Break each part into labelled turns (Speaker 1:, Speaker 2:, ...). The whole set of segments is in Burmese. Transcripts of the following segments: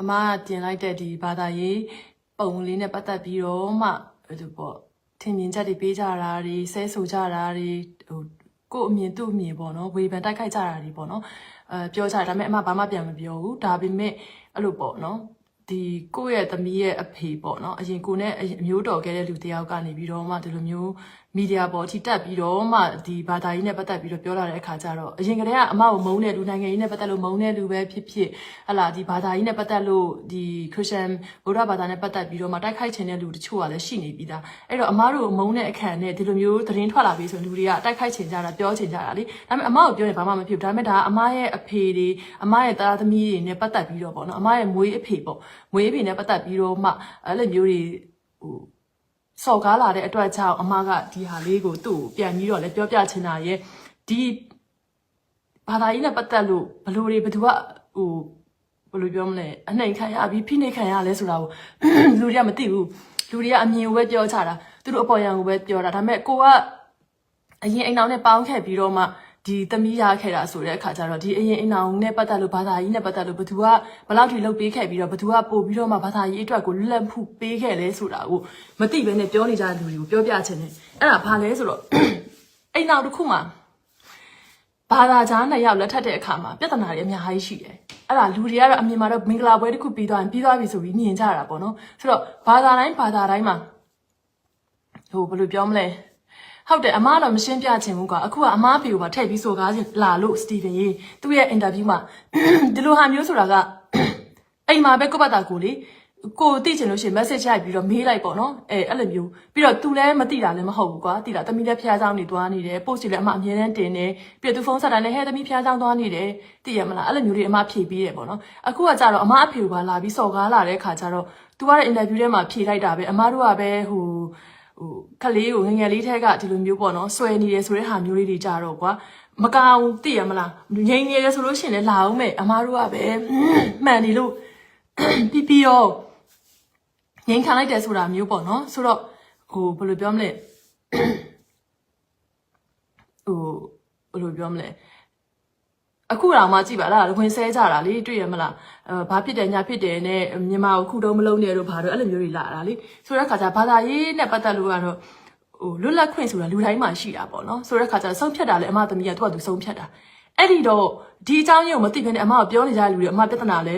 Speaker 1: အမကတင်လိုက်တဲ့ဒီဘာသာရေးပုံလေးနဲ့ပတ်သက်ပြီးတော့မှဟိုလိုပေါ့ထင်မြင်ချက်တွေပေးကြတာတွေဆဲဆိုကြတာတွေဟိုကို့အမြင်သူ့အမြင်ပေါ့နော်ဝေဖန်တိုက်ခိုက်ကြတာတွေပေါ့နော်အဲပြောကြတယ်ဒါပေမဲ့အမဘာမှပြန်မပြောဘူးဒါပေမဲ့အဲ့လိုပေါ့နော်ဒီကိုယ့်ရဲ့သမီးရဲ့အဖေပေါ့နော်အရင်ကိုနဲ့အရင်အမျိုးတော်ခဲ့တဲ့လူတစ်ယောက်ကနေပြီးတော့မှဒီလိုမျိုး မီဒီယာပေါ်အထိတက်ပြီးတော့မှဒီဘာသာရေးနဲ့ပတ်သက်ပြီးတော့ပြောလာတဲ့အခါကျတော့အရင်ကတည်းကအမကိုမုန်းတဲ့လူနိုင်ငံရေးနဲ့ပတ်သက်လို့မုန်းတဲ့လူပဲဖြစ်ဖြစ်ဟလာဒီဘာသာရေးနဲ့ပတ်သက်လို့ဒီခရစ်ယာန်ဗုဒ္ဓဘာသာနဲ့ပတ်သက်ပြီးတော့မှတိုက်ခိုက်ခြင်းတဲ့လူတချို့ကလည်းရှိနေပြီးသားအဲ့တော့အမတို့မုန်းတဲ့အခါနဲ့ဒီလိုမျိုးသတင်းထွက်လာပြီးဆိုရင်လူတွေကတိုက်ခိုက်ခြင်းကြတာပြောခြင်းကြတာလေဒါပေမဲ့အမကိုပြောရင်ဘာမှမဖြစ်ဘူးဒါပေမဲ့ဒါကအမရဲ့အဖေတွေအမရဲ့သားသမီးတွေနဲ့ပတ်သက်ပြီးတော့ပေါ့နော်အမရဲ့မွေးအဖေပေါ့မွေးအဖေနဲ့ပတ်သက်ပြီးတော့မှအဲ့လိုမျိုးတွေဟို စော်ကားလာတဲ့အတွက်ကြောင့်အမကဒီဟာလေးကိုသူ့ကိုပြန်ပြီးတော့လည်းပြောပြချင်တာရဲ့ဒီဘာသာရေးနဲ့ပတ်သက်လို့ဘလို့တွေဘသူကဟိုဘယ်လိုပြောမလဲအနှိမ်ခံရပြီးဖိနှိပ်ခံရလဲဆိုတာကိုလူတွေကမသိဘူးလူတွေကအမြင်ကိုပဲပြောချတာသူတို့အပေါ်ယံကိုပဲပြောတာဒါပေမဲ့ကိုကအရင်အိမ်အောင်နဲ့ပေါင်းခဲ့ပြီးတော့မှ ဒီသမီးရခဲ့တာဆိုတဲ့အခါကျတော့ဒီအရင်အိမ်အောင်နဲ့ပတ်သက်လို့ဘာသာရေးနဲ့ပတ်သက်လို့ဘသူကဘယ်လောက်ထိလုပ်ပေးခဲ့ပြီးတော့ဘသူကပို့ပြီးတော့မှဘာသာရေးအတွက်ကိုလွတ်လပ်မှုပေးခဲ့လဲဆိုတာကိုမသိဘဲနဲ့ပြောနေကြတဲ့လူတွေကိုပြောပြချင်တယ်အဲ့ဒါဘာလဲဆိုတော့အိမ်အောင်တစ်ခုမှာဘာသာကြားနှစ်ယောက်လက်ထပ်တဲ့အခါမှာပြဿနာတွေအများကြီးရှိတယ်အဲ့ဒါလူတွေကတော့အမြင်မှာတော့မင်္ဂလာပွဲတစ်ခုပြီးသွားရင်ပြီးသွားပြီဆိုပြီးမြင်ကြတာပေါ့နော်ဆိုတော့ဘာသာတိုင်းဘာသာတိုင်းမှာဟိုဘယ်လိုပြောမလဲ ဟုတ်တယ်အမတော့မရှင်းပြချင်ဘူးကွာအခုကအမဖေကိုပါထည့်ပြီးဆိုကားချင်းလာလို့စတီဗင်ရေသူ့ရဲ့အင်တာဗျူးမှာဒီလိုဟာမျိုးဆိုတာကအိမ်မှာပဲကိုပတ်တာကိုလေကိုသိချင်လို့ရှိရင် message ရိုက်ပြီးတော့မေးလိုက်ပေါ့နော်အဲအဲ့လိုမျိုးပြီးတော့ तू လည်းမသိတာလည်းမဟုတ်ဘူးကွာသိတာတမီးလည်းဖျားဆောင်နေသွားနေတယ် post လည်းအမအမြဲတမ်းတင်နေပြီးတော့ तू ဖုန်းဆက်တိုင်းလည်းဟဲ့တမီးဖျားဆောင်သွားနေတယ်သိရမလားအဲ့လိုမျိုးတွေအမဖြေပြီးရပေါ့နော်အခုကကြတော့အမအဖေကလာပြီးစော်ကားလာတဲ့ခါကျတော့ तू ကလည်း interview ထဲမှာဖြေလိုက်တာပဲအမတို့ကပဲဟို ဟိုခလေးကိုငယ်ငယ်လေးထက်ကဒီလိုမျိုးပေါ့နော်ဆွဲနေတယ်ဆိုတဲ့ဟာမျိုးလေးတွေကြတော့ကွာမကောင်သိရမလားငိမ့်နေရဆိုလို့ရှိရင်လည်းလာအောင်မဲ့အမားတို့ကပဲမှန်နေလို့ပြီးပြီးရောငိမ့်ခံလိုက်တယ်ဆိုတာမျိုးပေါ့နော်ဆိုတော့ဟိုဘယ်လိုပြောမလဲဟိုဘယ်လိုပြောမလဲ အခုတော့မှကြည့်ပါလားဝင်ဆဲကြတာလေတွေ့ရမလားအဲဘာဖြစ်တယ်ညာဖြစ်တယ်နဲ့မြန်မာကိုခုတုံးမလုံးနဲ့တို့ဘာတို့အဲ့လိုမျိုးတွေလာတာလေဆိုတဲ့ခါကျဘာသာရေးနဲ့ပတ်သက်လို့ကတော့ဟိုလွတ်လပ်ခွင့်ဆိုတာလူတိုင်းမှာရှိတာပေါ့နော်ဆိုတဲ့ခါကျဆုံးဖြတ်တာလေအမသမီးကသူ့ကသူဆုံးဖြတ်တာအဲ့ဒီတော့ဒီအကြောင်းရင်းကိုမသိဘဲနဲ့အမကပြောနေကြတဲ့လူတွေအမပြဿနာလဲ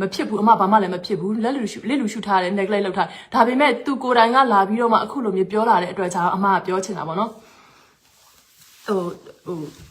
Speaker 1: မဖြစ်ဘူးအမဘာမှလည်းမဖြစ်ဘူးလက်လူရှုလက်လူရှုထားတယ် neglect လုပ်ထားဒါပေမဲ့သူကိုယ်တိုင်ကလာပြီးတော့မှအခုလိုမျိုးပြောလာတဲ့အတွက်ကြောင့်အမကပြောချင်တာပေါ့နော်ဟိုဟို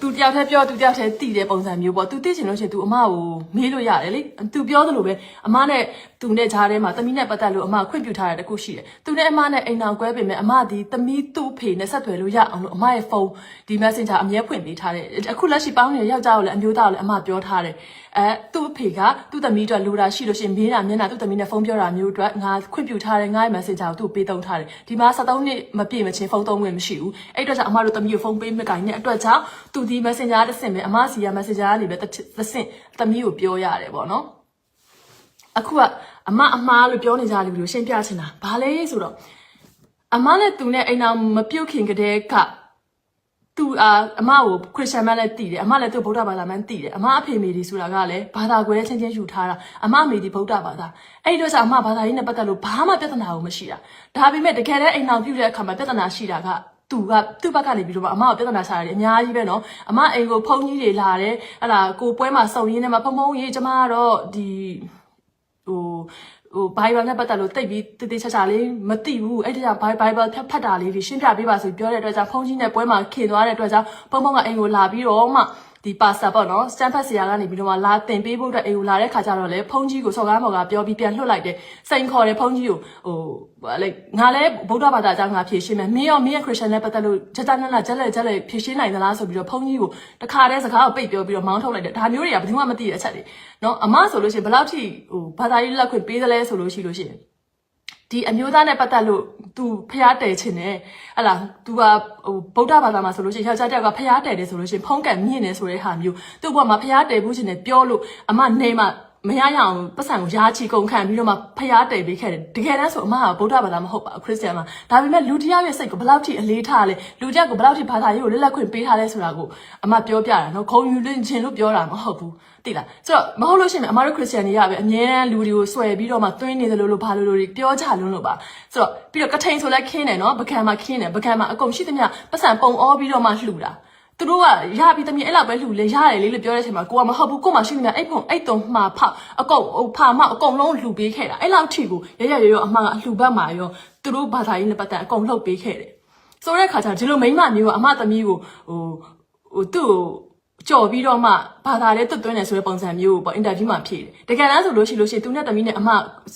Speaker 1: သူတယောက်တည်းပြောသူတယောက်တည်းတည်တဲ့ပုံစံမျိုးပေါ့သူသိချင်လို့ရှိရင်သူအမကိုမေးလို့ရတယ်လေသူပြောသလိုပဲအမနဲ့သူနဲ့ဂျားထဲမှာတမီးနဲ့ပတ်သက်လို့အမခွင့်ပြုထားတဲ့တခုရှိတယ်သူနဲ့အမနဲ့အိမ်အောင်ကွဲပေမဲ့အမဒီတမီးသူ့ဖေနဲ့ဆက်သွယ်လို့ရအောင်လို့အမရဲ့ဖုန်းဒီ messenger အမြဲဖွင့်ပေးထားတယ်အခုလက်ရှိပေါင်းနေတဲ့ယောက်ျားကိုလည်းအမျိုးသားကိုလည်းအမပြောထားတယ် အဲသူ့အဖေကသူ့သမီးအတွက်လိုတာရှိလို့ရှိရင်မေးတာမျက်နှာသူ့သမီးနဲ့ဖုန်းပြောတာမျိုးအတွက်ငါခွင့်ပြုထားတယ်ငါရဲ့ messenger ကိုသူ့ပေးသုံးထားတယ်ဒီမှာ73နှစ်မပြည့်မချင်းဖုန်းသုံးခွင့်မရှိဘူးအဲ့အတွက်ကြောင့်အမတို့သမီးကိုဖုန်းပေးမကင်တဲ့အတွက်ကြောင့်သူဒီ messenger တစ်ဆင့်ပဲအမစီက messenger ကနေပဲတစ်ဆင့်သမီးကိုပြောရတယ်ပေါ့နော်အခုကအမအမားလို့ပြောနေကြတယ်လို့ရှင်းပြချင်တာဘာလဲဆိုတော့အမနဲ့သူနဲ့အိမ်အောင်မပြုတ်ခင်ကတည်းက သူအာအမကိုခရစ်ယာန်မလည်းတည်တယ်အမလည်းသူဗုဒ္ဓဘာသာမှတည်တယ်အမအဖေမေဒီဆိုတာကလည်းဘာသာကွဲချင်းချင်းယူထားတာအမမေဒီဗုဒ္ဓဘာသာအဲ့တော့ဆိုအမဘာသာရေးနဲ့ပတ်သက်လို့ဘာမှပြဿနာကိုမရှိတာဒါပေမဲ့တကယ်တမ်းအိမ်အောင်ပြုတဲ့အခါမှာပြဿနာရှိတာကသူကသူ့ဘက်ကနေပြီးတော့အမကိုပြဿနာရှာတယ်အများကြီးပဲနော်အမအိမ်ကိုဖုန်းကြီးတွေလာတယ်အဲ့ဒါကိုပွဲမှာစုံရင်းနဲ့မှာဖုံဖုံရေးကျမကတော့ဒီဟို ဟို Bible နဲ့ပတ်သက်လို့တိတ်ပြီးတည်တည်ချာချာလေးမသိဘူးအဲ့ဒီက Bible ဖတ်ဖတ်တာလေးတွေရှင်းပြပေးပါဆိုပြောတဲ့အတွက်ကြောင့်ဖုန်းကြီးနဲ့ပွဲမှာခင်သွားတဲ့အတွက်ကြောင့်ဖုန်းဖုန်းကအိမ်ကိုလာပြီးတော့မှ ဒီပါစာပေါ့နော်စတန်ဖတ်ဆရာကနေပြီးတော့မှလာတင်ပေးဖို့အတွက်အိမ်ကိုလာတဲ့ခါကျတော့လေဖုန်းကြီးကိုစော်ကားမော်ကပြောပြီးပြန်လွှတ်လိုက်တယ်စိန်ခေါ်တယ်ဖုန်းကြီးကိုဟိုလေငါလည်းဗုဒ္ဓဘာသာအကြောင်းငါဖြေရှင်းမယ်မင်းရောမင်းရဲ့ခရစ်ယာန်နဲ့ပတ်သက်လို့ဂျက်ဂျက်နက်နက်ဂျက်လက်ဂျက်လက်ဖြေရှင်းနိုင်သလားဆိုပြီးတော့ဖုန်းကြီးကိုတခါတည်းစကားကိုပိတ်ပြောပြီးတော့မောင်းထုတ်လိုက်တယ်ဒါမျိုးတွေကဘယ်သူမှမသိတဲ့အချက်တွေနော်အမဆိုလို့ရှိရင်ဘယ်လောက်ထိဟိုဘာသာရေးလက်ခွင့်ပေးသလဲဆိုလို့ရှိလို့ရှိရင် ဒီအမျိုးသားနဲ့ပတ်သက်လို့ तू ဖျားတယ်ချင်တယ်ဟလာ तू ကဟိုဗုဒ္ဓဘာသာမှာဆိုလို့ရှိရင်ယောက်ျားတစ်ယောက်ကဖျားတယ်တယ်ဆိုလို့ရှိရင်ဖုံးကန်မြင့်နေဆိုတဲ့ဟာမျိုးသူ့ဘဝမှာဖျားတယ်ဘူးချင်တယ်ပြောလို့အမနေမှာ မရရအောင်ပတ်စံကိုရားချီကုန်ခံပြီးတော့မှဖျားတည်ပေးခဲ့တယ်တကယ်တမ်းဆိုအမကဗုဒ္ဓဘာသာမဟုတ်ပါဘူးခရစ်ယာန်မှာဒါပေမဲ့လူတစ်ယောက်ရဲ့စိတ်ကိုဘယ်လောက်ထိအလေးထားလဲလူတစ်ယောက်ကိုဘယ်လောက်ထိဘာသာရေးကိုလက်လက်ခွင့်ပေးထားလဲဆိုတာကိုအမပြောပြတာနော်ခုံယူလင့်ခြင်းလို့ပြောတာမဟုတ်ဘူးသိလားဆိုတော့မဟုတ်လို့ရှိရင်အမတို့ခရစ်ယာန်တွေကပဲအမြဲတမ်းလူတွေကိုဆွဲပြီးတော့မှသွင်းနေတယ်လို့လို့ဘာလို့လို့ပြောကြလွန်းလို့ပါဆိုတော့ပြီးတော့ကထိန်ဆိုလဲခင်းတယ်နော်ပကံမှာခင်းတယ်ပကံမှာအကုန်ရှိသမျှပတ်စံပုံအောပြီးတော့မှလှူတာ သူတို့ကရပြီးတမီးအဲ့လောက်ပဲလှူလေရတယ်လေလို့ပြောတဲ့အချိန်မှာကိုကမဟုတ်ဘူးကိုမှရှိနေတယ်အဲ့ဖုံအဲ့တုံမှာဖောက်အကုန်ဟိုဖာမအကုန်လုံးလှူပေးခဲ့တာအဲ့လောက်ထိကိုရရရရအမှန်ကအလှူဘက်မှာရောသူတို့ဘာသာရေးနဲ့ပတ်သက်အကုန်လှုပ်ပေးခဲ့တယ်ဆိုတဲ့ခါကျဒီလိုမိမမျိုးကအမသမီးကိုဟိုဟိုသူ့ကိုကြော်ပြီးတော့မှဘာသာလေးတွတ်သွင်းတယ်ဆိုတဲ့ပုံစံမျိုးကိုပေါ့အင်တာဗျူးမှာဖြေတယ်တကယ်တမ်းဆိုလို့ရှိလို့ရှိရင်သူနဲ့တမီးနဲ့အမ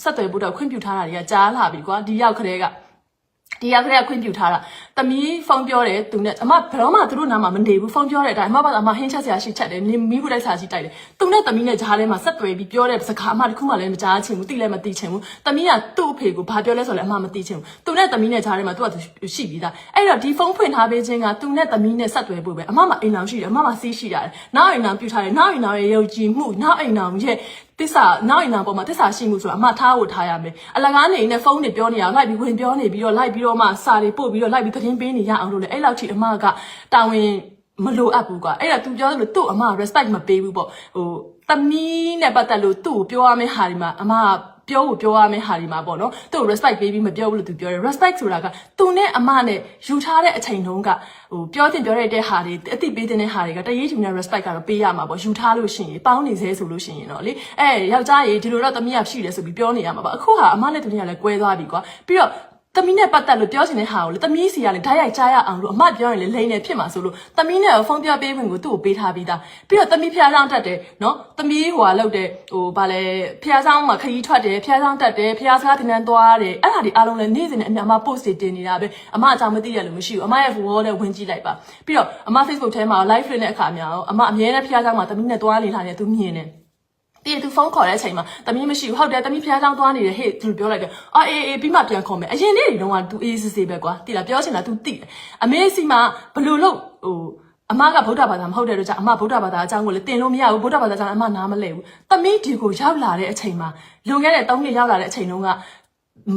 Speaker 1: ဆက်သွယ်ဖို့တော့ခွင့်ပြုထားတာတွေကကြားလာပြီကွာဒီရောက်ခတဲ့က ဒီရောက်ခရက်ခွင့်ပြုထားတာတမီးဖုန်းပြောတယ်သူနဲ့အမဘယ်တော့မှသူတို့နားမှာမနေဘူးဖုန်းပြောတဲ့အတိုင်းအမဘာအမဟင်းချက်ဆရာရှိချက်တယ်မိခုတိုက်ဆရာရှိတိုက်တယ်သူနဲ့တမီးနဲ့ဂျားထဲမှာဆက်သွယ်ပြီးပြောတဲ့စကားအမတခုမှလည်းမကြားချင်ဘူးတိလည်းမသိချင်ဘူးတမီးကသူ့အဖေကိုဘာပြောလဲဆိုလဲအမမသိချင်ဘူးသူနဲ့တမီးနဲ့ဂျားထဲမှာသူကရှိပြီးသားအဲ့တော့ဒီဖုန်းဖွင့်ထားပေးခြင်းကသူနဲ့တမီးနဲ့ဆက်သွယ်ဖို့ပဲအမမအိမ်အောင်ရှိတယ်အမမစီးရှိရတယ်နောက်အိမ်အောင်ပြုထားတယ်နောက်အိမ်အောင်ရဲ့ယုံကြည်မှုနောက်အိမ်အောင်ရဲ့ တစ္ဆာနောက်အိမ်နာပေါ်မှာတစ္ဆာရှိမှုဆိုတာအမထားဖို့ထားရမယ်အလကားနေနဲ့ဖုန်းတွေပြောနေရလိုက်ပြီးဝင်ပြောနေပြီးတော့လိုက်ပြီးတော့မှစာတွေပို့ပြီးတော့လိုက်ပြီးသတင်းပေးနေရအောင်လို့လေအဲ့လောက်ထိအမကတာဝန်မလိုအပ်ဘူးကွာအဲ့ဒါ तू ပြောသလိုသူ့အမ respect မပေးဘူးပေါ့ဟိုတမီးနဲ့ပတ်သက်လို့သူ့ကိုပြောရမယ့်ဟာဒီမှာအမက ပြောဖို့ပြောရမယ့်ဟာဒီမှာပေါ့နော်သူ့ကို respect ပေးပြီးမပြောဘူးလို့သူပြောတယ် respect ဆိုတာကသူနဲ့အမနဲ့ယူထားတဲ့အချိန်တုန်းကဟိုပြောတင်ပြောရတဲ့ဟာတွေအတိပေးတဲ့ဟာတွေကတရေးချင်တဲ့ respect ကတော့ပေးရမှာပေါ့ယူထားလို့ရှိရင်ပေါင်းနေသေးဆိုလို့ရှိရင်တော့လေအဲယောက်ျားကြီးဒီလိုတော့တမီးကရှိတယ်ဆိုပြီးပြောနေရမှာပါအခုဟာအမနဲ့သူနဲ့ကလည်းကွဲသွားပြီကွာပြီးတော့ သမီးနဲ့ပတ်သက်လို့ပြောချင်တဲ့ဟာကိုလေသမီးစီကလည်းဓာတ်ရိုက်ကြားရအောင်လို့အမပြောရင်လေလိမ့်နေဖြစ်မှာဆိုလို့သမီးနဲ့ဖုန်းပြောပေးဝင်ကိုသူ့ကိုပေးထားပြီးသားပြီးတော့သမီးဖျားဆောင်တက်တယ်နော်သမီးဟိုဟာလောက်တယ်ဟိုဗာလဲဖျားဆောင်မှာခရီးထွက်တယ်ဖျားဆောင်တက်တယ်ဖျားစကားတင်တန်းသွားတယ်အဲ့ဒါဒီအားလုံးလည်းနေ့စဉ်နဲ့အမြအမ post တွေတင်နေတာပဲအမအကြောင်းမသိရလို့မရှိဘူးအမရဲ့ wall နဲ့ဝင်ကြည့်လိုက်ပါပြီးတော့အမ Facebook ထဲမှာ live လွှင့်တဲ့အခါများအမအမြဲတမ်းဖျားဆောင်မှာသမီးနဲ့သွားနေလာတယ်သူမြင်တယ် ပြီးရင်သူဖုန်းခေါ်တဲ့အချိန်မှာတမီးမရှိဘူးဟုတ်တယ်တမီးဖျားချောင်းသွားနေတယ်ဟေ့သူပြောလိုက်တယ်အော်အေးအေးပြီးမှပြန်ခေါ်မယ်အရင်နေ့တွေတော့က तू အေးစစ်စစ်ပဲကွာတိလားပြောချင်တာ तू တိတယ်အမေစီမှာဘယ်လိုလုပ်ဟိုအမကဗုဒ္ဓဘာသာမဟုတ်တဲ့တော့ကြာအမဗုဒ္ဓဘာသာအကြောင်းကိုလည်းတင်လို့မရဘူးဗုဒ္ဓဘာသာအကြောင်းအမနားမလဲဘူးတမီးဒီကိုရောက်လာတဲ့အချိန်မှာလွန်ခဲ့တဲ့၃နှစ်ရောက်လာတဲ့အချိန်တုန်းက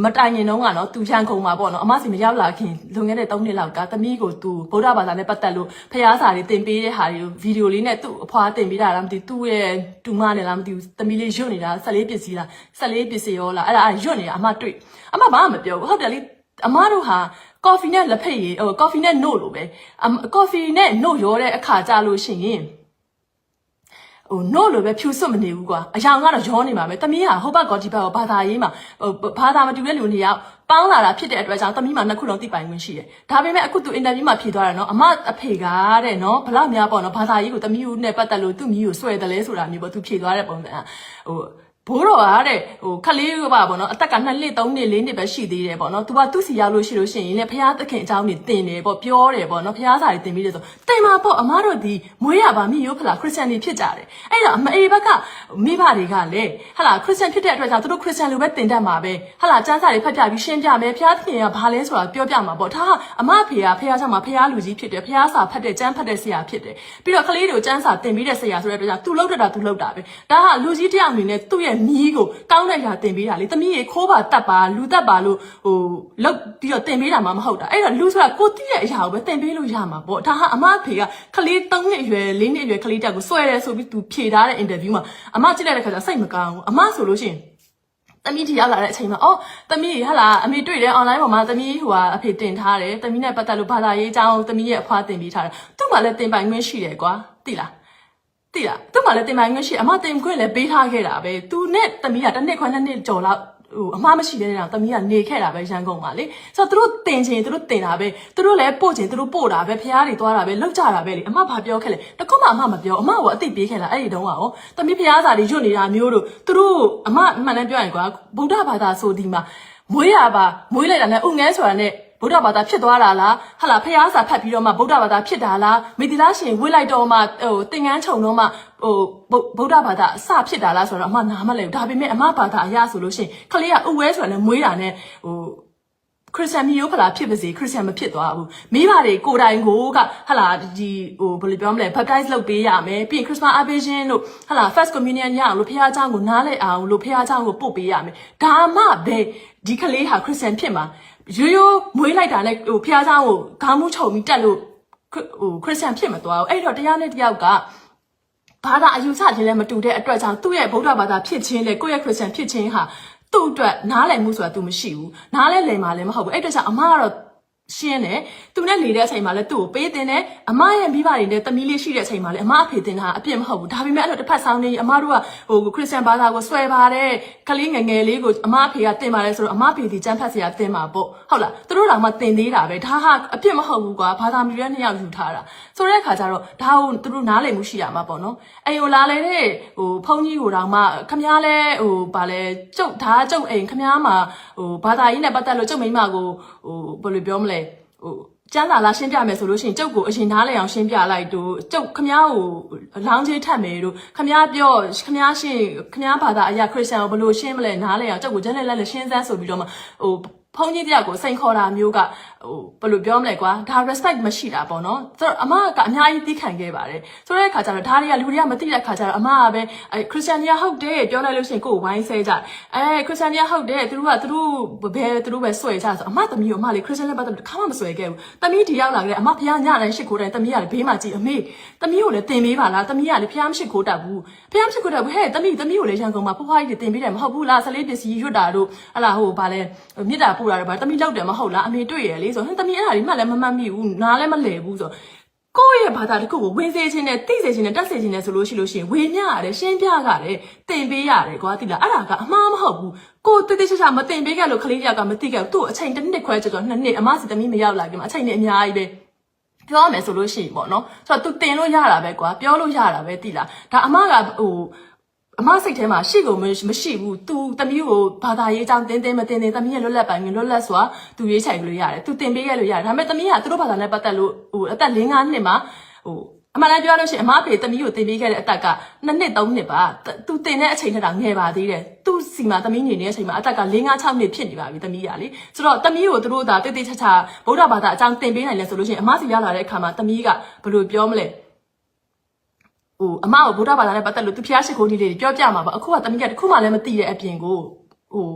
Speaker 1: မတိုင်ရင်တော့ကနော်သူရန်ကုန်မှာပေါ့နော်အမစီမရောက်လာခင်လွန်ခဲ့တဲ့၃နှစ်လောက်ကတမီးကိုသူဗုဒ္ဓဘာသာနဲ့ပတ်သက်လို့ဖျားစာတွေတင်ပေးတဲ့ဟာတွေကိုဗီဒီယိုလေးနဲ့သူ့အဖွားတင်ပေးတာလားမသိဘူးသူ့ရဲ့တူမနဲ့လားမသိဘူးတမီးလေးရွတ်နေတာဆက်လေးပစ္စည်းလားဆက်လေးပစ္စည်းရောလားအဲ့ဒါအဲ့ရွတ်နေတာအမတွေ့အမဘာမှမပြောဘူးဟုတ်တယ်လေအမတို့ဟာကော်ဖီနဲ့လက်ဖက်ရည်ဟိုကော်ဖီနဲ့နို့လို့ပဲအမကော်ဖီနဲ့နို့ရောတဲ့အခါကြလို့ရှိရင် ဟို no လို့ပဲဖြူစွတ်မနေဘူးကွာအယောင်ကတော့ရောနေမှာပဲတမီးကဟိုဘက်ကောဒီဘက်ကောဘာသာရေးမှာဟိုဘာသာမတူတဲ့လူတွေရောက်ပေါင်းလာတာဖြစ်တဲ့အတွက်ကြောင့်တမီးမှာနှစ်ခုလုံးသိပိုင်ခွင့်ရှိတယ်ဒါပေမဲ့အခုသူအင်တာဗျူးမှာဖြေသွားတယ်နော်အမအဖေကတဲ့နော်ဘလောက်များပေါ့နော်ဘာသာရေးကိုတမီးကိုနဲ့ပတ်သက်လို့သူ့မီးကိုဆွဲတယ်လဲဆိုတာမျိုးပေါ့သူဖြေသွားတဲ့ပုံစံကဟို ဘိုးတော်ကတဲ့ဟိုခလေးကပါပေါ့နော်အသက်က2နှစ်3နှစ်4နှစ်ပဲရှိသေးတယ်ပေါ့နော် तू ကသူ့စီရောက်လို့ရှိလို့ရှိရင်လည်းဖះသခင်အကြောင်းတွေတင်တယ်ပေါ့ပြောတယ်ပေါ့နော်ဖះစာတွေတင်ပြီးတယ်ဆိုတင်မှာပေါ့အမားတို့ဒီမွေးရပါမိရိုးဖလားခရစ်စတန်တွေဖြစ်ကြတယ်အဲ့တော့အမအေဘက်က မိဘတွေကလည်းဟာလာခရစ်စတန်ဖြစ်တဲ့အတွက်ကြောင့်သူတို့ခရစ်စတန်လိုပဲတင်တတ်မှာပဲဟာလာစံစာတွေဖတ်ပြပြီးရှင်းပြမယ်ဖျားသခင်ကဘာလဲဆိုတာပြောပြမှာပေါ့ဒါဟာအမဖေကဖျားကြောင့်မှာဖျားလူကြီးဖြစ်တယ်ဖျားစာဖတ်တဲ့ကျမ်းဖတ်တဲ့ဆရာဖြစ်တယ်ပြီးတော့ကလေးတွေကိုကျမ်းစာတင်ပြီးတဲ့ဆရာဆိုတဲ့အတွက်ကြောင့်သူလောက်တတာသူလောက်တာပဲဒါဟာလူကြီးတယောက်အနေနဲ့သူ့ရဲ့မီးကိုကောင်းတဲ့ရာတင်ပေးတာလေသမီးရေခိုးပါတတ်ပါလူတတ်ပါလို့ဟိုလောက်ပြီးတော့တင်ပေးတာမှမဟုတ်တာအဲ့တော့လူဆိုတာကိုတိတဲ့အရာကိုပဲတင်ပေးလို့ရမှာပေါ့ဒါဟာအမဖေကကလေး၃နှစ်အရွယ်၄နှစ်အရွယ်ကလေးတယောက်ကိုဆွဲတယ်ဆိုပြီးသူဖြေထားတဲ့အင်တာဗျူးမှာအမကြည့်လိုက်တဲ့ခါကျစိတ်မကောင်းဘူးအမဆိုလို့ရှိရင်တမီးဒီရောက်လာတဲ့အချိန်မှာအော်တမီးဟာလာအမေတွေ့တယ် online ပေါ်မှာတမီးဟိုဟာအဖေတင်ထားတယ်တမီးနဲ့ပတ်သက်လို့ဘာသာရေးအကြောင်းတမီးရဲ့အဖွားတင်ပေးထားတယ်သူ့မှာလည်းတင်ပိုင်ခွင့်ရှိတယ်ကွာသိလားသိလားသူ့မှာလည်းတင်ပိုင်ခွင့်ရှိအမတင်ခွင့်လည်းပေးထားခဲ့တာပဲသူနဲ့တမီးကတစ်နှစ်ခွဲနှစ်နှစ်ကျော်လောက် ဟိုအမှားမရှိတဲ့တောင်တမီးကနေခဲ့တာပဲရန်ကုန်မှာလေဆိုတော့သူတို့တင်ချင်သူတို့တင်တာပဲသူတို့လည်းပို့ချင်သူတို့ပို့တာပဲဖျားတွေသွားတာပဲလောက်ကြတာပဲလေအမဘာပြောခဲ့လဲတခုမှအမမပြောအမကအသိပေးခဲ့တာအဲ့ဒီတုန်းကရောတမီးဖျားစာတွေညွတ်နေတာမျိုးတို့သူတို့အမမှန်တမ်းပြောရင်ကွာဗုဒ္ဓဘာသာဆိုဒီမှာမွေးရပါမွေးလိုက်တာနဲ့ဥငန်းဆိုတာနဲ့ ဗုဒ္ဓဘာသာဖြစ်သွားတာလားဟလာဖျားစာဖတ်ပြီးတော့မှဗုဒ္ဓဘာသာဖြစ်တာလားမိသီလားရှင်ဝေးလိုက်တော့မှဟိုသင်္ကန်းခြုံတော့မှဟိုဗုဒ္ဓဘာသာအစဖြစ်တာလားဆိုတော့အမနားမလဲဘူးဒါပေမဲ့အမဘာသာအရဆိုလို့ရှိရင်ခလေးကဥဝဲဆိုတာနဲ့မွေးတာနဲ့ဟို ခရစ်စတန်မျိုးဖလားဖြစ်ပါစေခရစ်စတန်မဖြစ်သွားဘူးမိဘတွေကိုယ်တိုင်ကိုကဟလာဒီဟိုဘယ်လိုပြောမလဲ baptize လုပ်ပေးရမယ်ပြီးရင် Christmas abbation တို့ဟလာ first communion ရအောင်လို့ဖခင်เจ้าကိုနားလဲအောင်လို့ဖခင်เจ้าကိုပို့ပေးရမယ်ဒါမှပဲဒီကလေးဟာခရစ်စတန်ဖြစ်မှာ ရိုးရိုးမွေးလိုက်တာနဲ့ဟိုဖះဆောင်ကိုခေါင်းမူးချုပ်ပြီးတက်လို့ဟိုခရစ်ယာန်ဖြစ်မသွားဘူးအဲ့တော့တရားနဲ့တရားကဘာသာအယူဆခြင်းလည်းမတူတဲ့အတွက်ကြောင့်သူ့ရဲ့ဗုဒ္ဓဘာသာဖြစ်ခြင်းလေကိုယ့်ရဲ့ခရစ်ယာန်ဖြစ်ခြင်းဟာသူ့အတွက်နားလည်မှုဆိုတာသူမရှိဘူးနားလည်လည်မှာလည်းမဟုတ်ဘူးအဲ့အတွက်ကြောင့်အမကတော့ ရှင်းတယ်သူနဲ့နေတဲ့အချိန်မှာလည်းသူ့ကိုပေးတင်တယ်အမရဲ့မိဘတွေနဲ့တမီးလေးရှိတဲ့အချိန်မှာလည်းအမအဖေတင်တာအပြစ်မဟုတ်ဘူးဒါပေမဲ့အဲ့လိုတစ်ဖက်ဆောင်နေအမတို့ကဟိုခရစ်ယာန်ဘာသာကိုဆွဲပါတယ်ကလေးငယ်ငယ်လေးကိုအမအဖေကတင်ပါတယ်ဆိုတော့အမအဖေဒီကျမ်းဖတ်စရာတင်ပါပေါ့ဟုတ်လားသူတို့တော့မှတင်သေးတာပဲဒါဟာအပြစ်မဟုတ်ဘူးကွာဘာသာမျိုးရဲ့နှစ်ယောက်ယူထားတာဆိုတဲ့အခါကျတော့ဒါကိုသူတို့နားလည်မှုရှိရမှာပေါ့နော်အိမ်ကိုလာလေတဲ့ဟိုဖုန်းကြီးကိုတောင်မှခမားလဲဟိုဗာလဲကျုပ်ဒါကျုပ်အိမ်ခမားမှာဟိုဘာသာရေးနဲ့ပတ်သက်လို့ကျုပ်မိန်းမကိုဟိုဘယ်လိုပြောမလဲ ဟိုကျန်းစာလာရှင်းပြမယ်ဆိုလို့ရှိရင်ကျုပ်ကိုအရင်နားလည်အောင်ရှင်းပြလိုက်တို့ကျုပ်ခမားကိုလောင်းချေးထပ်မယ်တို့ခမားပြောခမားရှင်းခမားဘာသာအရာခရစ်ယာန်ကိုဘယ်လိုရှင်းမလဲနားလည်အောင်ကျုပ်ကိုကျန်းလက်လက်ရှင်းစမ်းဆိုပြီးတော့မှဟိုဖုန်းကြီးတယောက်ကိုစိန်ခေါ်တာမျိုးက ဟိုဘယ်လိုပြောမလဲကွာဒါ respect မရှိတာပေါ့နော်ဆိုတော့အမကအများကြီးသိခံခဲ့ပါတယ်ဆိုတဲ့အခါကျတော့ဒါတွေကလူတွေကမသိတဲ့အခါကျတော့အမကပဲအဲခရစ်ယာန်တွေကဟုတ်တယ်ပြောလိုက်လို့ရှိရင်ကိုယ်ဝိုင်းဆဲကြအဲခရစ်ယာန်တွေကဟုတ်တယ်သူတို့ကသူတို့ဘယ်သူတို့ပဲဆွဲကြဆိုအမသမီးကိုအမလေးခရစ်ယာန်နဲ့ပတ်သက်လို့တစ်ခါမှမဆွဲခဲ့ဘူးသမီးဒီရောက်လာခဲ့အမဖះညတိုင်းရှစ်ခိုးတိုင်းသမီးကလည်းဘေးမှာကြည့်အမေသမီးကိုလည်းတင်ပေးပါလားသမီးကလည်းဖះမရှိခိုးတတ်ဘူးဖះမရှိခိုးတတ်ဘူးဟဲ့သမီးသမီးကိုလည်းရန်ကုန်မှာဖွားဖွားကြီးတင်ပေးတယ်မဟုတ်ဘူးလားဆလေးပစ္စည်းရွတ်တာတို့ဟလာဟိုဗာလဲမြစ်တာပို့တာတို့ဗာသမီးလောက်တယ်မဟုတ်လားအမေတွေ့ရလေဆိုဟင်သမီးအဲ့ဒါဒီမှလည်းမမှတ်မိဘူးနားလည်းမလဲဘူးဆိုကိုယ့်ရဲ့ဘာသာတစ်ခုကိုဝင်စေခြင်းနဲ့သိစေခြင်းနဲ့တက်စေခြင်းနဲ့ဆိုလို့ရှိလို့ရှိရင်ဝေမျှရတယ်ရှင်းပြရတယ်တင်ပေးရတယ်ကွာတိလားအဲ့ဒါကအမှားမဟုတ်ဘူးကိုတိတိကျကျမတင်ပေးခဲ့လို့ခလေးတယောက်ကမသိခဲ့ဘူးသူ့အချိန်တစ်နှစ်ခွဲကျော်ကျော်နှစ်နှစ်အမစီသမီးမရောက်လာခင်မှာအချိန်နဲ့အများကြီးပဲပြောရမယ်ဆိုလို့ရှိရင်ပေါ့နော်ဆိုတော့ तू တင်လို့ရတာပဲကွာပြောလို့ရတာပဲတိလားဒါအမကဟို အမစိတ်ထဲမှာရှိကိုမရှိဘူး तू တမီးကိုဘာသာရေးအကြောင်းတင်းတင်းမတင်းတင်းတမီးရဲ့လွတ်လပ်ပိုင်လွတ်လပ်စွာ तू ရေးချိုင်လို့ရတယ် तू တင်ပေးရလို့ရတယ်ဒါပေမဲ့တမီးကသူတို့ဘာသာနဲ့ပတ်သက်လို့ဟိုအသက်၄၅နှစ်မှာဟိုအမှန်တမ်းပြောလို့ရှိရင်အမအဖေတမီးကိုတင်ပေးခဲ့တဲ့အသက်က2နှစ်3နှစ်ပါ तू တင်တဲ့အချိန်ထက်တော့ငယ်ပါသေးတယ် तू စီမှာတမီးနေနေတဲ့အချိန်မှာအသက်က4 5 6နှစ်ဖြစ်နေပါပြီတမီးကလေဆိုတော့တမီးကိုသူတို့ဒါတိတ်တိတ်ချာချာဗုဒ္ဓဘာသာအကြောင်းတင်ပေးနိုင်လဲဆိုလို့ရှိရင်အမစီရောက်လာတဲ့အခါမှာတမီးကဘယ်လိုပြောမလဲဟို အမကိုဗုဒ္ဓဘာသာနဲ့ပတ်သက်လို့သူဖျားရှိခိုးနည်းလေးပြောပြမှာပါအခုကတမီးကတခုမှလည်းမသိတဲ့အပြင်ကိုဟို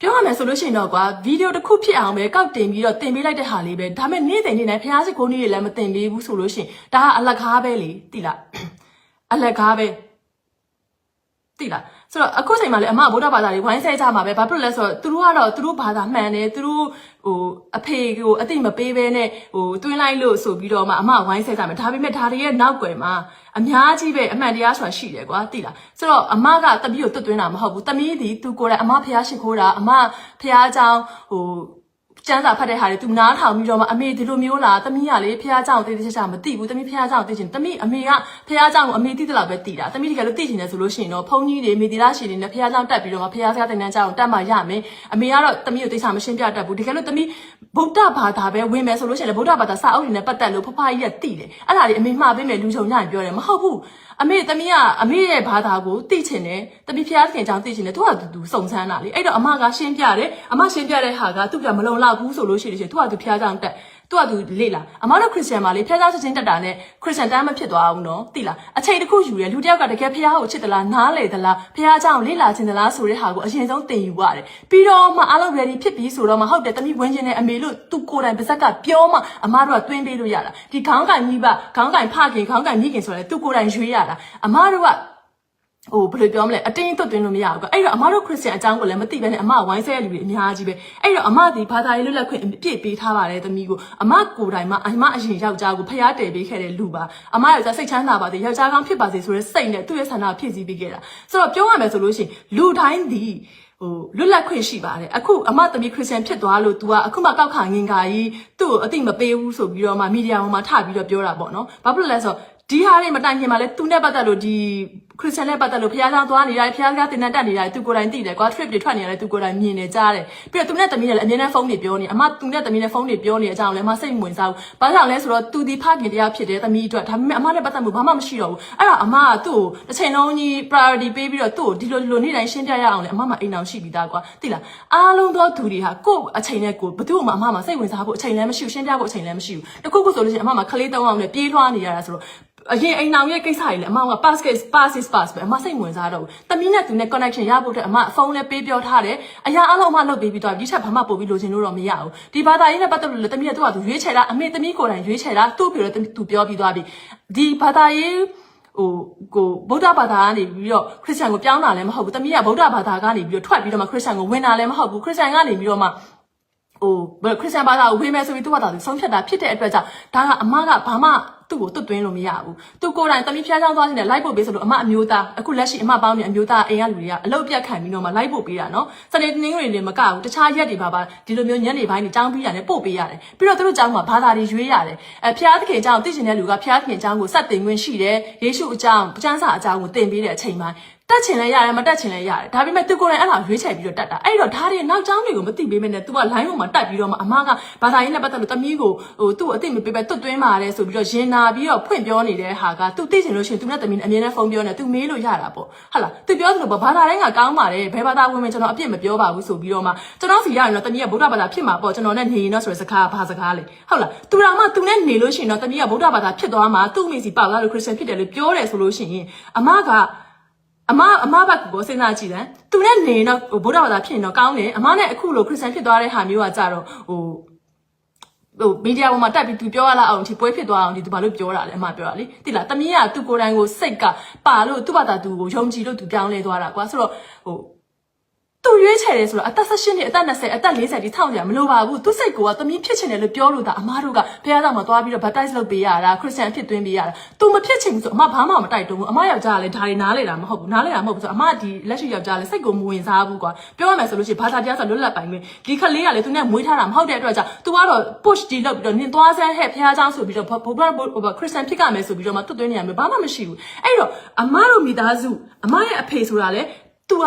Speaker 1: ပြောရမယ်ဆိုလို့ရှိရင်တော့ကွာဗီဒီယိုတစ်ခုဖြစ်အောင်ပဲကောက်တင်ပြီးတော့တင်ပေးလိုက်တဲ့ဟာလေးပဲဒါပေမဲ့နေ့စဉ်နေ့တိုင်းဖျားရှိခိုးနည်းတွေလည်းမတင်ပေးဘူးဆိုလို့ရှိရင်ဒါကအလကားပဲလေတိလားအလကားပဲ သိလားဆိုတော့အခုချိန်မှာလည်းအမဗုဒ္ဓဘာသာတွေဝိုင်းဆဲကြမှာပဲဘာဖြစ်လို့လဲဆိုတော့သူတို့ကတော့သူတို့ဘာသာမှန်တယ်သူတို့ဟိုအဖေကိုအတိမပေးဘဲနဲ့ဟိုတွင်းလိုက်လို့ဆိုပြီးတော့မှအမဝိုင်းဆဲကြမှာဒါပေမဲ့ဒါတွေရဲ့နောက်ွယ်မှာအများကြီးပဲအမှန်တရားဆိုတာရှိတယ်ကွာသိလားဆိုတော့အမကတပည့်ကိုတွတ်သွင်းတာမဟုတ်ဘူးတမီးဒီသူကိုယ်တိုင်အမဖះရှိခိုးတာအမဖះအကြောင်းဟို ကျန်းစာဖတ်တဲ့ဟာတွေ तू နားထောင်ပြီးတော့မှအမေဒီလိုမျိုးလားတမီးကလေဖះเจ้าကိုတေးသေးချာချာမသိဘူးတမီးဖះเจ้าကိုသိချင်တမီးအမေကဖះเจ้าကိုအမေသိတယ်လို့ပဲသိတာတမီးတကယ်လို့သိချင်တယ်ဆိုလို့ရှိရင်တော့ဖုန်းကြီးတွေမေဒီလာရှိတွေနဲ့ဖះเจ้าတက်ပြီးတော့မှဖះစကားတင်တန်းကြအောင်တက်မှရမယ်အမေကတော့တမီးကိုသိချာမရှင်းပြတတ်ဘူးတကယ်လို့တမီးဗုဒ္ဓဘာသာပဲဝင်မယ်ဆိုလို့ရှိရင်လေဗုဒ္ဓဘာသာစာအုပ်တွေနဲ့ပတ်သက်လို့ဖဖကြီးကသိတယ်အဲ့ဒါတွေအမေမှားပေးမယ်လူချုံညရင်ပြောတယ်မဟုတ်ဘူးအမေတမီးကအမေရဲ့ဘာသာကိုသိချင်တယ်တမီးဖျားခင်ကြောင့်သိချင်တယ်သူကသူသူစုံစမ်းတာလေအဲ့တော့အမကရှင်းပြတယ်အမရှင်းပြတဲ့ဟာကသူ့ကမလုံလောက် ဘူးဆိုလို့ရှိရင်သူကသူဖျားကြောင့်တက်သူကသူလေ့လာအမတို့ခရစ်ယာန်မှာလေဖျားကြောင့်ချက်ချင်းတက်တာနဲ့ခရစ်ယာန်တမ်းမဖြစ်သွားဘူးနော်သိလားအချိန်တစ်ခုယူတယ်လူတစ်ယောက်ကတကယ်ဖျားကိုချစ်သလားနားလေသလားဖျားကြောင့်လေ့လာခြင်းသလားဆိုတဲ့ဟာကိုအရင်ဆုံးသင်ယူရတယ်ပြီးတော့မှအားလုံး ready ဖြစ်ပြီဆိုတော့မှဟုတ်တယ်တမီးဝင်ခြင်းနဲ့အမေလို့သူကိုယ်တိုင်ပါဇက်ကပြောမှအမတို့ကတွင်းပေးလို့ရတာဒီခေါင်းကင်ကြီးပါခေါင်းကင်ဖခင်ခေါင်းကင်မိခင်ဆိုရဲသူကိုယ်တိုင်ရွေးရတာအမတို့က ဟိုဘယ်လိုပြောမလဲအတင်းသွတ်သွင်းလို့မရဘူးကွအဲ့တော့အမတို့ခရစ်ယာန်အကြောင်းကိုလည်းမသိဘဲနဲ့အမဝိုင်းဆဲရလူတွေအများကြီးပဲအဲ့တော့အမဒီဘာသာရေးလွတ်လပ်ခွင့်အပြည့်ပေးထားပါတယ်သမီးကိုအမကိုယ်တိုင်မှအမအရင်ယောက်ျားကိုဖျားတယ်ပေးခဲ့တဲ့လူပါအမယောက်ျားစိတ်ချမ်းသာပါစေယောက်ျားကောင်းဖြစ်ပါစေဆိုတဲ့စိတ်နဲ့သူ့ရဲ့ဆန္ဒဖြည့်ဆည်းပေးခဲ့တာဆိုတော့ပြောရမယ်ဆိုလို့ရှိရင်လူတိုင်းဒီဟိုလွတ်လပ်ခွင့်ရှိပါတယ်အခုအမသမီးခရစ်ယာန်ဖြစ်သွားလို့ तू ကအခုမှကောက်ခါငင်ခါကြီးသူ့ကိုအတိမပေးဘူးဆိုပြီးတော့မှမီဒီယာပေါ်မှာထပြီးတော့ပြောတာပေါ့နော်ဘာဖြစ်လို့လဲဆိုတော့ဒီဟာတွေမတိုင်ခင်မှာလဲသူနဲ့ပတ်သက်လို့ဒီ ခခရစ်စတန်နဲ့ပတ်သက်လို့ဖခင်ဆောင်သွားနေရတယ်ဖခင်ကတင်တဲ့တက်နေရတယ်သူကိုယ်တိုင်သိတယ်ကွာ trip တွေထွက်နေရတယ်သူကိုယ်တိုင်မြင်နေကြားတယ်ပြီးတော့သူနဲ့တမီးနဲ့လည်းအမြဲတမ်းဖုန်းတွေပြောနေအမသူနဲ့တမီးနဲ့ဖုန်းတွေပြောနေတဲ့အကြောင်းလည်းအမစိတ်မဝင်စားဘူးဘာကြောင့်လဲဆိုတော့သူဒီဖခင်တရားဖြစ်တယ်တမီးအတွက်ဒါပေမဲ့အမနဲ့ပတ်သက်မှုဘာမှမရှိတော့ဘူးအဲ့ဒါအမကသူ့ကိုတစ်ချိန်လုံးကြီး priority ပေးပြီးတော့သူ့ကိုဒီလိုဒီလိုနေ့တိုင်းရှင်းပြရအောင်လေအမမအိမ်အောင်ရှိပြီးသားကွာသိလားအားလုံးသောသူတွေဟာကိုယ့်အချိန်နဲ့ကိုယ်ဘယ်သူမှအမမစိတ်ဝင်စားဖို့အချိန်လည်းမရှိဘူးရှင်းပြဖို့အချိန်လည်းမရှိဘူးတခုခုဆိုလို့ရှိရင်အမမခလေးတောင်းအောင်နဲ့ပြေးလွှားနေရတာဆိုတော့ အရင်အိမ်အောင်ရဲ့ကိစ္စကြီးလေအမက pass case pass is pass ပဲအမစိတ်ဝင်စားတော့ဘူးတမီးနဲ့သူနဲ့ connection ရဖို့အတွက်အမဖုန်းနဲ့ပေးပြောထားတယ်အရာအလုံးအမလုပ်ပေးပြီးတော့ဒီချက်ဘာမှပို့ပြီးလိုချင်လို့တော့မရဘူးဒီဘာသာရေးနဲ့ပတ်သက်လို့လေတမီးကသူ့ဟာသူရွေးချယ်တာအမေတမီးကိုယ်တိုင်ရွေးချယ်တာသူ့ပြောတယ်သူပြောပြီးသွားပြီဒီဘာသာရေးဟိုကိုဗုဒ္ဓဘာသာကနေပြီးတော့ခရစ်ယာန်ကိုပြောင်းတာလည်းမဟုတ်ဘူးတမီးကဗုဒ္ဓဘာသာကနေပြီးတော့ထွက်ပြီးတော့မှခရစ်ယာန်ကိုဝင်တာလည်းမဟုတ်ဘူးခရစ်ယာန်ကနေပြီးတော့မှ ဟိုဘယ်ခရစ်ယာန်ဘာသာကိုဝေးမယ်ဆိုပြီးသူ့ဘာသာသူဆုံးဖြတ်တာဖြစ်တဲ့အတွက်ကြောင့်ဒါကအမကဘာမှသူ့ကိုတွတ်သွင်းလို့မရဘူးသူကိုယ်တိုင်တမီးဖျားချောင်းသွားခြင်းနဲ့လိုက်ဖို့ပေးဆိုလို့အမအမျိုးသားအခုလက်ရှိအမပေါင်းနေအမျိုးသားအိမ်ကလူတွေကအလုပ်ပြတ်ခံပြီးတော့မှလိုက်ဖို့ပေးတာနော်စနေတနင်္ဂနွေတွေမကဘူးတခြားရက်တွေပါပါဒီလိုမျိုးညနေပိုင်းတွေចောင်းပြီးရတယ်ပို့ပေးရတယ်ပြီးတော့သူတို့ចောင်းမှာဘာသာတွေရွေးရတယ်အဲဖျားသခင်ចောင်းသိချင်တဲ့လူကဖျားသခင်ចောင်းကိုစက်တင်ခွင့်ရှိတယ်ယေရှုအကြောင်းပကျမ်းစာအကြောင်းကိုသင်ပေးတဲ့အချိန်ပိုင်း တက်ချင်လဲရတယ်မတက်ချင်လဲရတယ်ဒါပေမဲ့သူကိုယ်တိုင်အဲ့ဒါရွေးချယ်ပြီးတော့တက်တာအဲ့တော့ဒါတွေနောက်ကျောင်းတွေကိုမသိပေးမနဲ့ तू က line ပေါ်မှာတက်ပြီးတော့မှအမကဘာသာရေးနဲ့ပတ်သက်လို့တမီးကိုဟိုသူ့ကိုအသိမပေးပဲတွတ်သွင်းပါတယ်ဆိုပြီးတော့ရင်နာပြီးတော့ဖွင့်ပြောနေတဲ့ဟာက तू သိချင်လို့ရှိရင် तू နဲ့တမီးအမြဲတမ်းဖုန်းပြောနေ तू မေးလို့ရတာပေါ့ဟုတ်လား तू ပြောသလိုပေါ့ဘာသာတိုင်းကကောင်းပါတယ်ဘယ်ဘာသာဝင်မယ်ကျွန်တော်အပြစ်မပြောပါဘူးဆိုပြီးတော့မှကျွန်တော်စီရရင်တော့တမီးကဗုဒ္ဓဘာသာဖြစ်မှာပေါ့ကျွန်တော်နဲ့နေရင်တော့ဆိုတဲ့စကားဘာစကားလဲဟုတ်လား तू တော့မှ तू နဲ့နေလို့ရှိရင်တော့တမီးကဗုဒ္ဓဘာသာဖြစ်သွားမှာသူ့အမေစီပါလာလို့ခရစ်ယာန်ဖြစ်တယ်လို့ပြောတယ်ဆိုလို့ရှိရင်အမက အမအမဘက်ကိုစဉ်းစားကြည့်တယ်။သူနဲ့နေတော့ဟိုဗုဒ္ဓဘာသာဖြစ်ရင်တော့ကောင်းတယ်။အမနဲ့အခုလိုခရစ်ယာန်ဖြစ်သွားတဲ့ဟာမျိုးကကြတော့ဟိုဟိုမီဒီယာပေါ်မှာတက်ပြီးသူပြောရလားအောင်ဒီပွဲဖြစ်သွားအောင်ဒီသူဘာလို့ပြောတာလဲအမပြောတာလေတိလားတမီးကသူကိုယ်တိုင်ကိုစိတ်ကပါလို့သူ့ဘာသာသူကိုယုံကြည်လို့သူပြောင်းလဲသွားတာကွာဆိုတော့ဟို သူရွေးချယ်တယ်ဆိုတော့အသက်16နှစ်အသက်20အသက်40ဒီထောင်ကြမလိုပါဘူးသူစိတ်ကိုကတမီးဖြစ်ချင်တယ်လို့ပြောလို့ဒါအမားတို့ကဘုရားဆောင်မှာသွားပြီးတော့ baptize လုပ်ပေးရတာခရစ်ယာန်ဖြစ်သွင်းပေးရတာသူမဖြစ်ချင်ဘူးဆိုအမဘာမှမတိုက်တုံးဘူးအမယောက်ျားကလည်းဒါတွေနားလေတာမဟုတ်ဘူးနားလေတာမဟုတ်ဘူးဆိုအမဒီလက်ရှိယောက်ျားလည်းစိတ်ကိုမဝင်စားဘူးကွာပြောရမယ်ဆိုလို့ရှိရင်ဘာသာတရားဆိုလွတ်လပ်ပိုင်ခွင့်ဒီခလေးကလည်းသူနဲ့မွေးထားတာမဟုတ်တဲ့အတွက်ကြောင့် तू ကတော့ push ဒီလုပ်ပြီးတော့နင်သွားစမ်းဟဲ့ဘုရားเจ้าဆိုပြီးတော့ဘုရားဘုရားခရစ်ယာန်ဖြစ်ကြမယ်ဆိုပြီးတော့မှတွတ်သွင်းနေရမယ်ဘာမှမရှိဘူးအဲ့တော့အမတို့မိသားစုအမရဲ့အဖေဆိုတာလေ သူက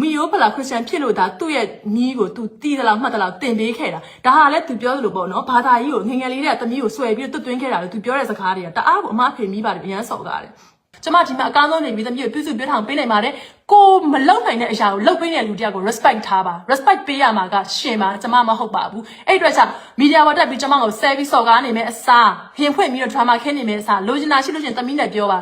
Speaker 1: မီယိုဖလာခရစ်ယာန်ဖြစ်လို့ဒါသူ့ရဲ့ညီးကိုသူတီးသလားမှတ်သလားတင်ပေးခဲ့တာဒါဟာလည်းသူပြောသလိုပေါ့နော်ဘာသာကြီးကိုငငယ်လေးတဲ့တမီးကိုဆွဲပြီးတော့တွတ်သွင်းခဲ့တာလို့သူပြောတဲ့စကားတွေကတအားကိုအမဖေမိပါတယ်အရန်စော်ကားတယ်ကျမဒီမှာအကောင်းဆုံးနေပြီးသမီးကိုပြုစုပြောထောင်ပေးနိုင်ပါတယ် ကိုမလုံနိုင်တဲ့အရာကိုလုပ်ပေးတဲ့လူတယောက်ကို respect ထားပါ respect ပေးရမှာကရှင်ပါကျမမဟုတ်ပါဘူးအဲ့အတွက်ကြောင့်မီဒီယာပေါ်တက်ပြီးကျမကို service စော်ကားနေမယ်အစားရင်ဖွင့်ပြီးတော့ drama ခင်းနေမယ်အစားလိုချင်တာရှိလို့ရှင်သမီးနဲ့ပြောပါ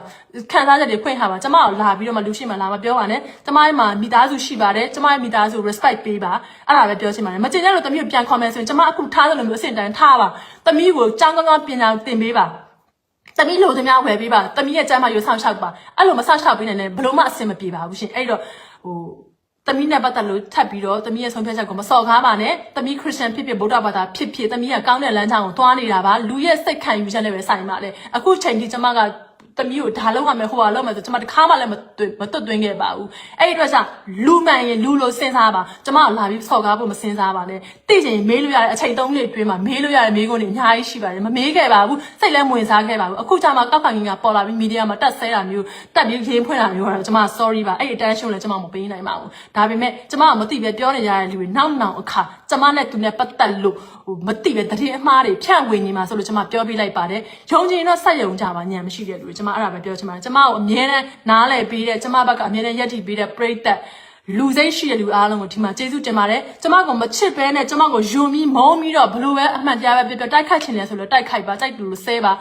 Speaker 1: ခံစားချက်တွေဖွင့်ထားပါကျမကိုလာပြီးတော့မှလူရှိမှလာမပြောပါနဲ့ကျမရဲ့မှာမိသားစုရှိပါတယ်ကျမရဲ့မိသားစု respect ပေးပါအဲ့ဒါပဲပြောချင်ပါတယ်မကျင်တဲ့လို့သမီးကိုပြန် comment ဆိုရင်ကျမအခုထားတယ်လို့မျိုးအဆင့်တန်းထားပါသမီးကိုကြောင်းကောင်းကောင်းပြင်အောင်တင်ပေးပါ တမီးလိုသမျှဝယ်ပေးပါတမီးရဲ့ကျမ်းမာရေးဆောက်ရှောက်ပါအဲ့လိုမဆောက်ရှောက်ပေးနိုင်တဲ့ဘလို့မှအဆင်မပြေပါဘူးရှင်အဲ့တော့ဟိုတမီးနဲ့ပတ်သက်လို့ထပ်ပြီးတော့တမီးရဲ့ဆုံးဖြတ်ချက်ကိုမစော်ကားပါနဲ့တမီးခရစ်ယာန်ဖြစ်ဖြစ်ဗုဒ္ဓဘာသာဖြစ်ဖြစ်တမီးကကောင်းတဲ့လမ်းကြောင်းကိုသွားနေတာပါလူရဲ့စိတ်ခံယူချက်နဲ့ပဲဆိုင်ပါလေအခုချိန်ကြီးကျမက တမီးကိုဒါလောက်ရမယ်ဟိုဟာလောက်မယ်ဆိုကျမတခါမှလည်းမတွေ့မတွတ်သွင်းခဲ့ပါဘူးအဲ့ဒီအတွက်ကြောင့်လူမှန်ရင်လူလိုစဉ်းစားပါကျမကိုလာပြီးစော်ကားဖို့မစဉ်းစားပါနဲ့သိချင်မေးလို့ရတဲ့အချိန်သုံးနှစ်အတွင်းမှာမေးလို့ရတဲ့မေးခွန်းတွေအများကြီးရှိပါတယ်မမေးခဲ့ပါဘူးစိတ်လည်းမဝင်စားခဲ့ပါဘူးအခုကျမှကောက်ခံကြီးကပေါ်လာပြီးမီဒီယာမှာတက်ဆဲတာမျိုးတက်ပြီးရင်းဖွင့်တာမျိုးကတော့ကျမ sorry ပါအဲ့ဒီ attention လည်းကျမမပေးနိုင်ပါဘူးဒါပေမဲ့ကျမကမသိပဲပြောနေကြတဲ့လူတွေနောက်နောက်အခါ ကျမနဲ့သူနဲ့ပတ်သက်လို့ဟိုမသိပဲတတိအမှားတွေဖြန့်ဝေနေမှာဆိုလို့ကျမပြောပြလိုက်ပါတယ်ယုံကြည်ရင်တော့ဆက်ယုံကြပါညံမရှိတဲ့လူတွေကျမအဲ့ဒါပဲပြောချင်ပါတယ်ကျမကိုအမြဲတမ်းနားလည်ပေးတဲ့ကျမဘက်ကအမြဲတမ်းယက်တည်ပေးတဲ့ပရိသတ်လူစိတ်ရှိတဲ့လူအားလုံးကိုဒီမှာကျေးဇူးတင်ပါတယ်ကျမကမချစ်ပဲနဲ့ကျမကိုယုံပြီးမုန်းပြီးတော့ဘလို့ပဲအမှန်တရားပဲပြပြတိုက်ခိုက်ချင်တယ်ဆိုလို့တိုက်ခိုက်ပါတိုက်တူလို့ဆဲပါ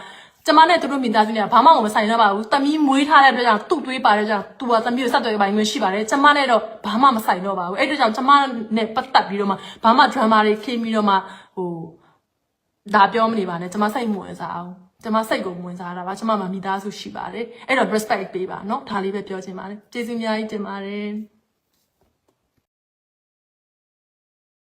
Speaker 1: ကျမနဲ့သူတို့မိသားစုတွေကဘာမှမဆိုင်တော့ပါဘူး။တမီးမွေးထားတဲ့အတွက်ကြောင့်သူ့တွေးပါတဲ့ကြောင့်သူကတမီးကိုဆက်သွယ်ပိုင်ခွင့်ရှိပါတယ်။ကျမနဲ့တော့ဘာမှမဆိုင်တော့ပါဘူး။အဲ့ဒါကြောင့်ကျမနဲ့ပတ်သက်ပြီးတော့မှဘာမှ drama တွေခင်းပြီးတော့မှဟိုဒါပြောမနေပါနဲ့ကျမစိတ်မဝင်စားအောင်။ကျမစိတ်ကိုဝင်စားတာပါ။ကျမမှမိသားစုရှိပါတယ်။အဲ့တော့ respect ပေးပါနော်။ဒါလေးပဲပြောချင်ပါတယ်။ကျေးဇူးအများကြီးတင်ပါတယ်။